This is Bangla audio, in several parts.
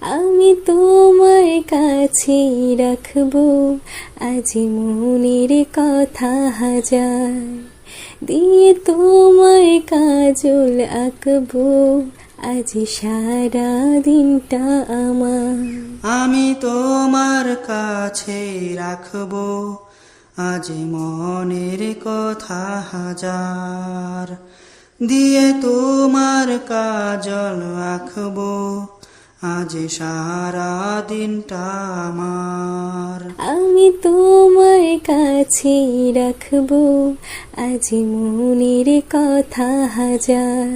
আমি তোমার কাছে রাখব আজ মনের কথা হাজার। দিয়ে তোমার কাজল আঁকবো আজ সারা দিনটা আমার। আমি তোমার কাছে রাখব আজ মনের কথা হাজার। দিয়ে তোমার কাজল আঁকবো আজ সারা দিনটা আমার। আমি তোমার কাছে রাখব আজ মনের কথা হাজার।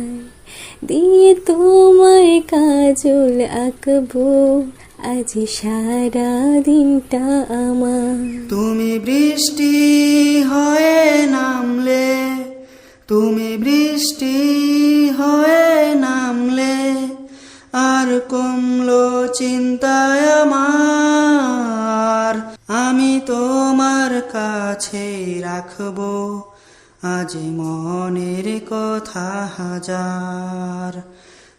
দিয়ে তোমার কাজল আঁকবো আজ সারা দিনটা আমার। তুমি বৃষ্টি হয়ে নামলে তুমি বৃষ্টি হয়ে নামলে আর কমলো চিন্তায় আমার, আমি তোমার কাছে রাখব আজ মনের কথা হাজার।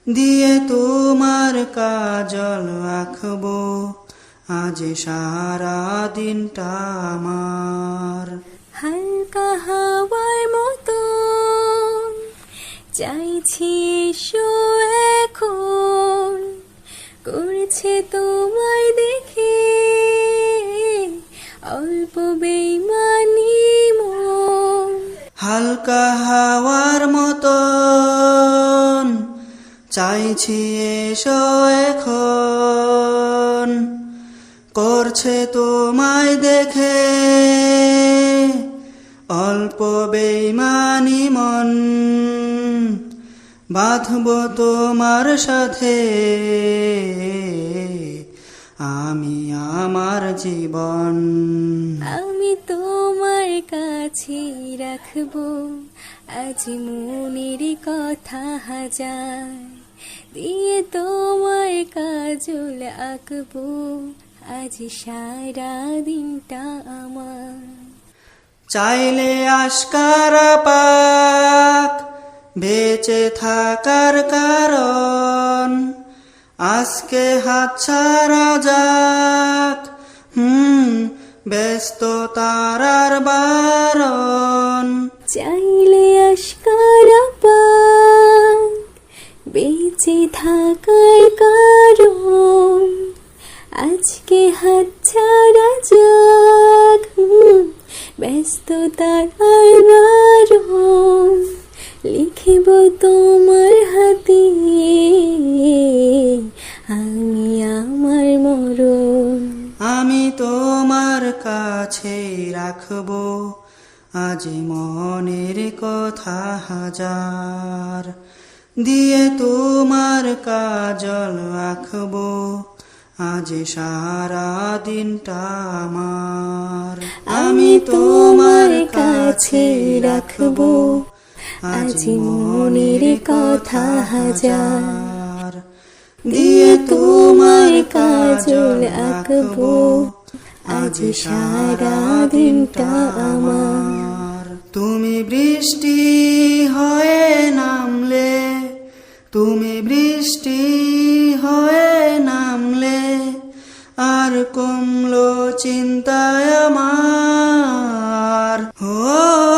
দিয়ে তোমার কাজল আঁকবো আজ সারা দিনটা আমার। হালকা হাওয়ার মতো, চাইছি এসো হালকা হাওয়ার মতন। চাইছি এসো এখন। করছে তোমায় দেখে অল্প বেইমানি মন। বাঁধব তোমার সাথে। আমি আমার জীবন। আমি তোমার কাছে রাখব। আজ মনের কথা হাজার। দিয়ে তোমার কাজল আঁকবো। আজ সারা দিনটা আমার। চাইলে আশকারা পাক, বেঁচে থাকার কারণ। আজকে হাত ছাড়া যাক, হুম ব্যস্ত তারার বারণ থাকার কারণ। আজকে হাত ছাড়া যাক। ব্যস্ততার আর বারণ লিখিব তোমার হাতে। আমি আমার মরণ। আমি তোমার কাছে রাখব আজ মনের কথা হাজার। দিয়ে তোমার কাজল আঁকবো আজ সারা দিনটা আমার। আমি তোমার কাছে রাখব। আজ মনের কথা হাজার। দিয়ে তোমার কাজল আঁকবো আজ সারা দিনটা আমার। তুমি বৃষ্টি হয়ে নামলে। তুমি বৃষ্টি হয়ে নামলে আর কমলো চিন্তায় আমার। ও